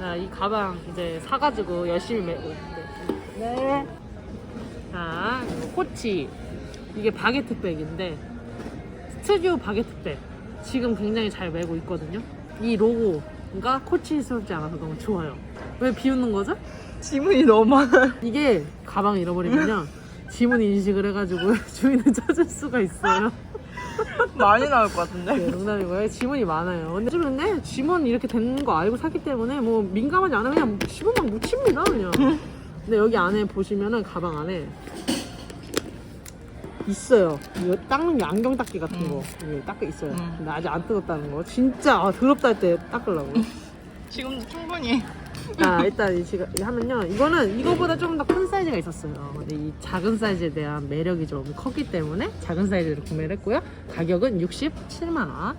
자, 이 가방 이제 사가지고 열심히 메고. 네. 자, 코치. 이게 바게트 백인데, 스튜디오 바게트 백. 지금 굉장히 잘 메고 있거든요. 이 로고가 코치스럽지 않아서 너무 좋아요. 왜 비웃는 거죠? 지문이 너무 많아요. 이게 가방 잃어버리면요. 지문 인식을 해가지고 주인을 찾을 수가 있어요. 많이 나올 것 같은데. 네, 농담이고요. 지문이 많아요. 근데 요즘은 네, 지문 이렇게 되는 거 알고 샀기 때문에 뭐 민감하지 않으면 그냥 지문만 묻힙니다, 그냥. 근데 여기 안에 보시면은 가방 안에 있어요. 이거 닦는 게 안경 닦기 같은 거. 이게 닦여 있어요. 음. 근데 아직 안 뜯었다는 거. 진짜 아, 더럽다 할 때 닦으려고. 지금도 충분히. 자, 일단 이 지금 하면요. 이거는 이거보다 좀 더 큰 사이즈가 있었어요. 근데 이 작은 사이즈에 대한 매력이 좀 컸기 때문에 작은 사이즈를 구매를 했고요. 가격은 67만원.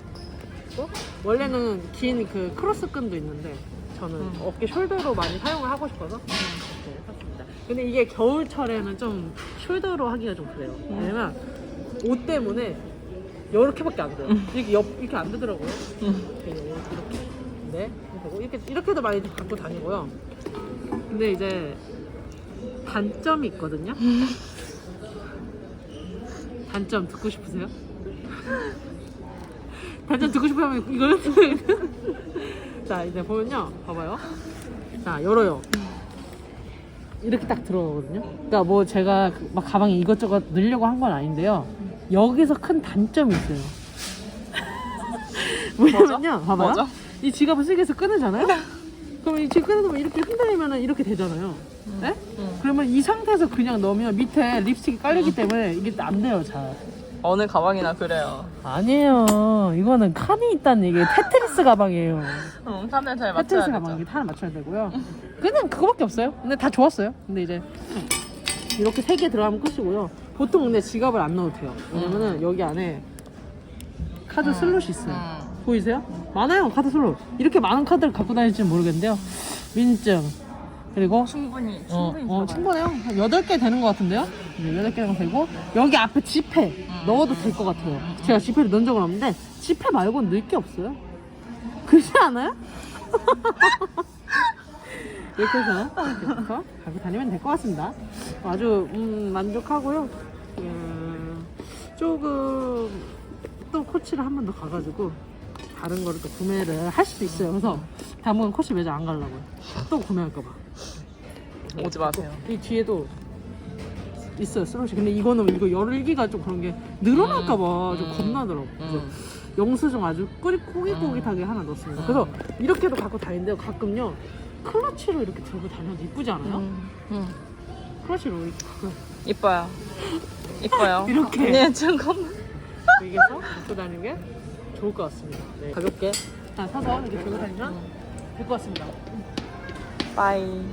원래는 긴 그 크로스 끈도 있는데 저는 음. 어깨 숄더로 많이 사용을 하고 싶어서 이렇게 샀습니다. 근데 이게 겨울철에는 좀 숄더로 하기가 좀 그래요. 왜냐면 옷 때문에 이렇게밖에 안 돼요. 이렇게 옆 이렇게 안 되더라고요. 이렇게 이렇게 네 되고 이렇게 이렇게도 많이 갖고 다니고요. 근데 이제 단점이 있거든요. 단점 듣고 싶으세요? 단점 듣고 싶으면 이거는 자 이제 보면요, 봐봐요. 자 열어요. 이렇게 딱 들어가거든요. 그러니까 뭐 제가 그막 가방에 이것저것 넣으려고 한 건 아닌데요. 여기서 큰 단점이 있어요. 뭐냐면요, 봐봐요. 뭐죠? 이 지갑을 쓰기 위해서 끊으잖아요. 그럼 이 지갑 끊으면 이렇게 흔들리면 이렇게 되잖아요. 네? 음. 그러면 이 상태에서 그냥 넣으면 밑에 립스틱이 깔리기 때문에 이게 안 돼요, 잘. 어느 가방이나 그래요. 아니에요. 이거는 칸이 있다는 얘기예요. 테트리스 가방이에요. 응, 칸을 잘 맞춰야 테트리스 되죠. 가방이 칸을 맞춰야 되고요. 그냥 그거밖에 없어요. 근데 다 좋았어요. 근데 이제 이렇게 세 개 들어가면 끝이고요. 보통 근데 지갑을 안 넣어도 돼요. 왜냐면은 여기 안에 카드 음. 슬롯이 있어요. 음. 보이세요? 많아요, 카드 슬롯. 이렇게 많은 카드를 갖고 다닐지는 모르겠는데요. 민증, 그리고 충분히, 어, 충분히. 어, 들어가요. 충분해요. 한 8개 되는 것 같은데요? 네, 8개 정도 되고, 여기 앞에 지폐 넣어도 될 것 같아요. 제가 지폐를 넣은 적은 없는데, 지폐 말고는 넣을 게 없어요. 그렇지 않아요? 이렇게 해서, 이렇게 해서 갖고 다니면 될 것 같습니다. 아주, 음, 만족하고요. 음, 조금, 또 코치를 한 번 더 가가지고, 다른 거를 또 구매를 할 수도 있어요. 그래서, 당분간 코치 매장 안 가려고요. 또 구매할까 봐. 오지 마세요. 이 뒤에도 있어요 슬롯이 근데 이거는 이거 열기가 좀 그런 게 늘어날까 봐 좀 음. 겁나더라고 그래서 음. 영수증 아주 꿀 꼬깃꼬깃하게 하나 넣었습니다 그래서 이렇게도 갖고 다니는데요 가끔요 클러치로 이렇게 들고 다녀도 이쁘지 않아요? 음, 음. 클러치로 이렇게 가끔 이뻐요. 이뻐요. 이렇게. 네, 잠깐만. 여기서 갖고 다니는 게 좋을 것 같습니다 네. 가볍게 다 사서 이렇게 들고 다니면 될 것 같습니다 빠이.